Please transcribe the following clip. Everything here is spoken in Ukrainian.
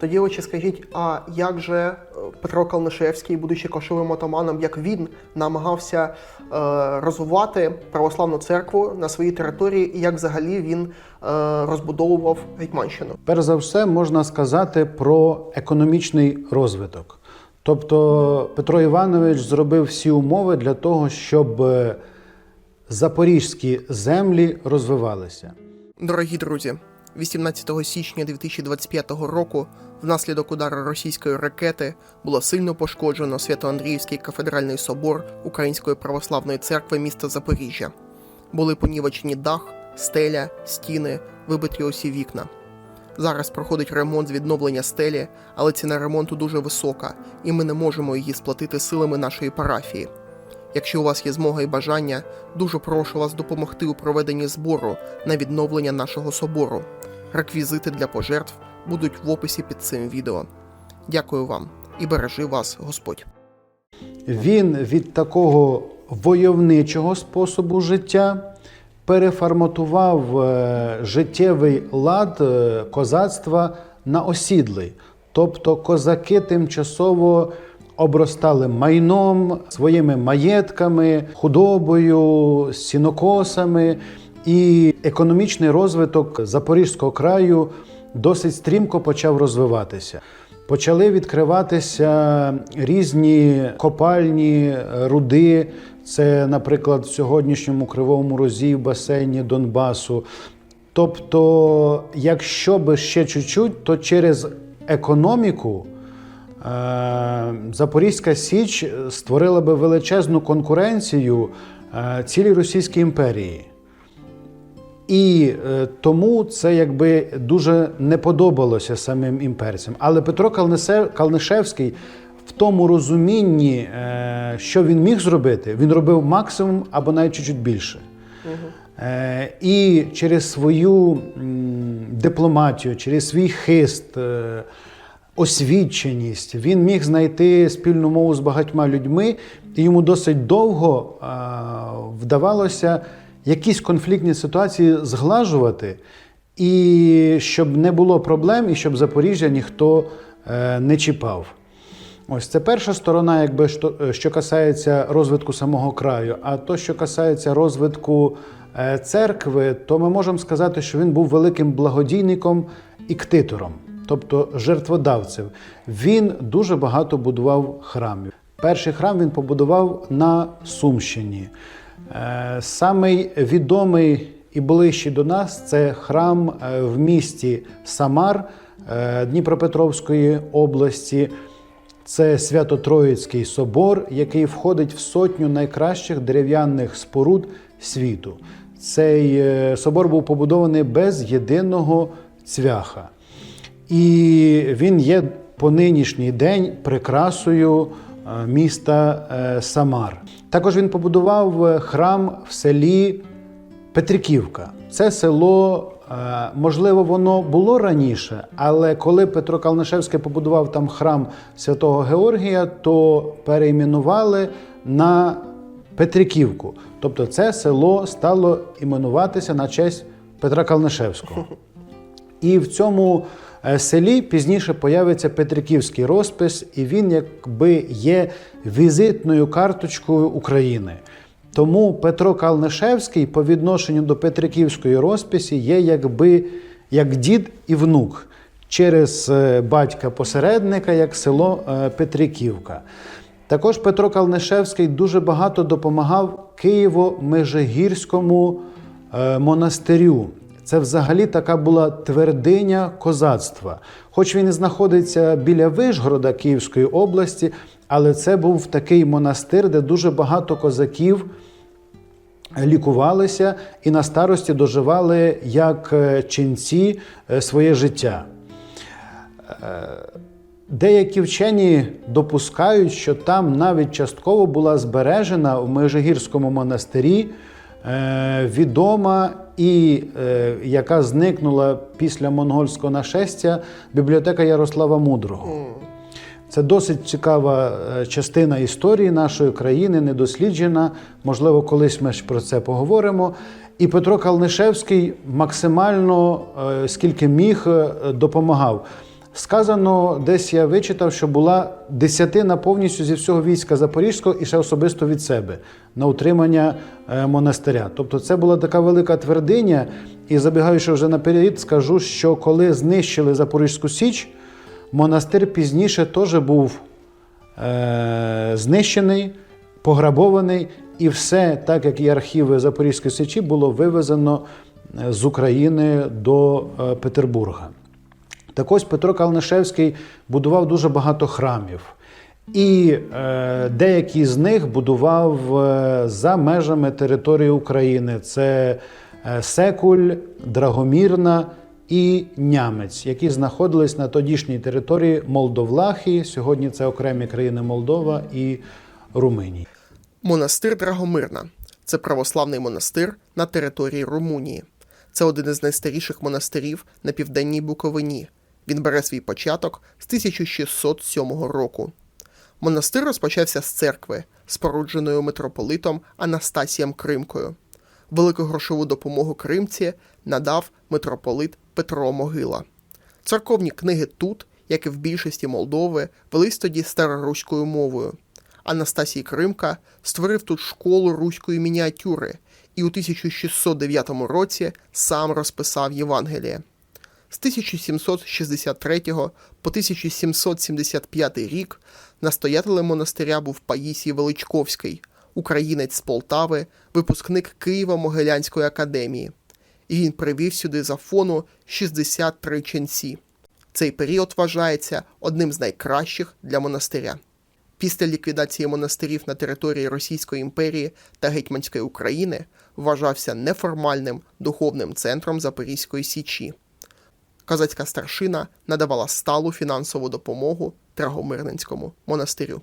Тоді очі скажіть, а як же е, Петро Калнишевський, будучи кошовим отаманом, як він намагався е, розвивати православну церкву на своїй території, і як взагалі він е, розбудовував Гетьманщину? Перш за все, можна сказати про економічний розвиток. Тобто Петро Іванович зробив всі умови для того, щоб запорізькі землі розвивалися. Дорогі друзі, 18 січня 2025 року внаслідок удару російської ракети було сильно пошкоджено Свято-Андріївський кафедральний собор Української православної церкви міста Запоріжжя. Були понівечені дах, стеля, стіни, вибиті усі вікна. Зараз проходить ремонт з відновлення стелі, але ціна ремонту дуже висока, і ми не можемо її сплатити силами нашої парафії. Якщо у вас є змога і бажання, дуже прошу вас допомогти у проведенні збору на відновлення нашого собору. Реквізити для пожертв будуть в описі під цим відео. Дякую вам і бережи вас Господь. Він від такого войовничого способу життя переформатував е, життєвий лад е, козацтва на осідлий. Тобто козаки тимчасово обростали майном, своїми маєтками, худобою, сінокосами, і економічний розвиток Запорізького краю досить стрімко почав розвиватися. Почали відкриватися різні копальні руди. Це, наприклад, в сьогоднішньому кривому розі в басейні Донбасу. Тобто, якщо би ще чуть-чуть, то через економіку е, Запорізька Січ створила би величезну конкуренцію е, цілій Російській імперії. І е, тому це якби дуже не подобалося самим імперцям. Але Петро Калнишевський в тому розумінні, е, що він міг зробити, він робив максимум або навіть чуть-чуть більше. Е, І через свою м, дипломатію, через свій хист, е, освіченість, він міг знайти спільну мову з багатьма людьми, і йому досить довго е, вдавалося якісь конфліктні ситуації зглажувати, і щоб не було проблем, і щоб Запоріжжя ніхто е, не чіпав. Ось це перша сторона, якби що, що касається розвитку самого краю. А то, що касається розвитку е, церкви, то ми можемо сказати, що він був великим благодійником і ктитором, тобто жертводавцем. Він дуже багато будував храмів. Перший храм він побудував на Сумщині. Е, Самий відомий і ближчий до нас це храм е, в місті Самар е, Дніпропетровської області. Це Свято-Троїцький собор, який входить в сотню найкращих дерев'яних споруд світу. Цей собор був побудований без єдиного цвяха. І він є по нинішній день прикрасою міста е, Самар. Також він побудував е, храм в селі Петриківка. Це село, е, можливо, воно було раніше, але коли Петро Калнишевський побудував там храм святого Георгія, то перейменували на Петриківку. Тобто це село стало іменуватися на честь Петра Калнишевського. І в цьому е, селі пізніше появиться Петриківський розпис, і він якби є візитною карточкою України. Тому Петро Калнишевський по відношенню до Петриківської розписі є якби як дід і внук через е, батька-посередника, як село е, Петриківка. Також Петро Калнишевський дуже багато допомагав Києво-Межигірському монастирю. Це взагалі така була твердиня козацтва. Хоч він і знаходиться біля Вишгорода Київської області, але це був такий монастир, де дуже багато козаків лікувалися і на старості доживали як е, ченці е, своє життя. Деякі вчені допускають, що там навіть частково була збережена в Межигірському монастирі е, відома і е, яка зникнула після монгольського нашестя бібліотека Ярослава Мудрого. Це досить цікава е, частина історії нашої країни, недосліджена. Можливо, колись ми ж про це поговоримо. І Петро Калнишевський максимально, е, скільки міг, е, допомагав. Сказано, десь я вичитав, що була десятина повністю зі всього війська Запорізького і ще особисто від себе на утримання е, монастиря. Тобто це була така велика твердиня. І забігаючи вже наперед, скажу, що коли знищили Запорізьку Січ, монастир пізніше теж був е, знищений, пограбований, і все, так як і архіви Запорізької Січі, було вивезено е, з України до е, Петербурга. Так ось Петро Калнишевський будував дуже багато храмів. І е, деякі з них будував е, за межами території України. Це е, Секуль, Драгомірна і Нямець, які знаходились на тодішній території Молдовлахії. Сьогодні це окремі країни Молдова і Румунії. Монастир Драгомирна це православний монастир на території Румунії. Це один із найстаріших монастирів на південній Буковині. Він бере свій початок з 1607 року. Монастир розпочався з церкви, спорудженої митрополитом Анастасієм Кримкою. Велику грошову допомогу Кримці надав митрополит Петро Могила. Церковні книги тут, як і в більшості Молдови, велись тоді староруською мовою. Анастасій Кримка створив тут школу руської мініатюри і у 1609 році сам розписав Євангеліє. З 1763 по 1775 рік настоятелем монастиря був Паїсій Величковський, українець з Полтави, випускник Києво-Могилянської академії. І він привів сюди з Афону 63 ченці. Цей період вважається одним з найкращих для монастиря. Після ліквідації монастирів на території Російської імперії та Гетьманської України вважався неформальним духовним центром Запорізької Січі. Козацька старшина надавала сталу фінансову допомогу Драгомирненському монастирю.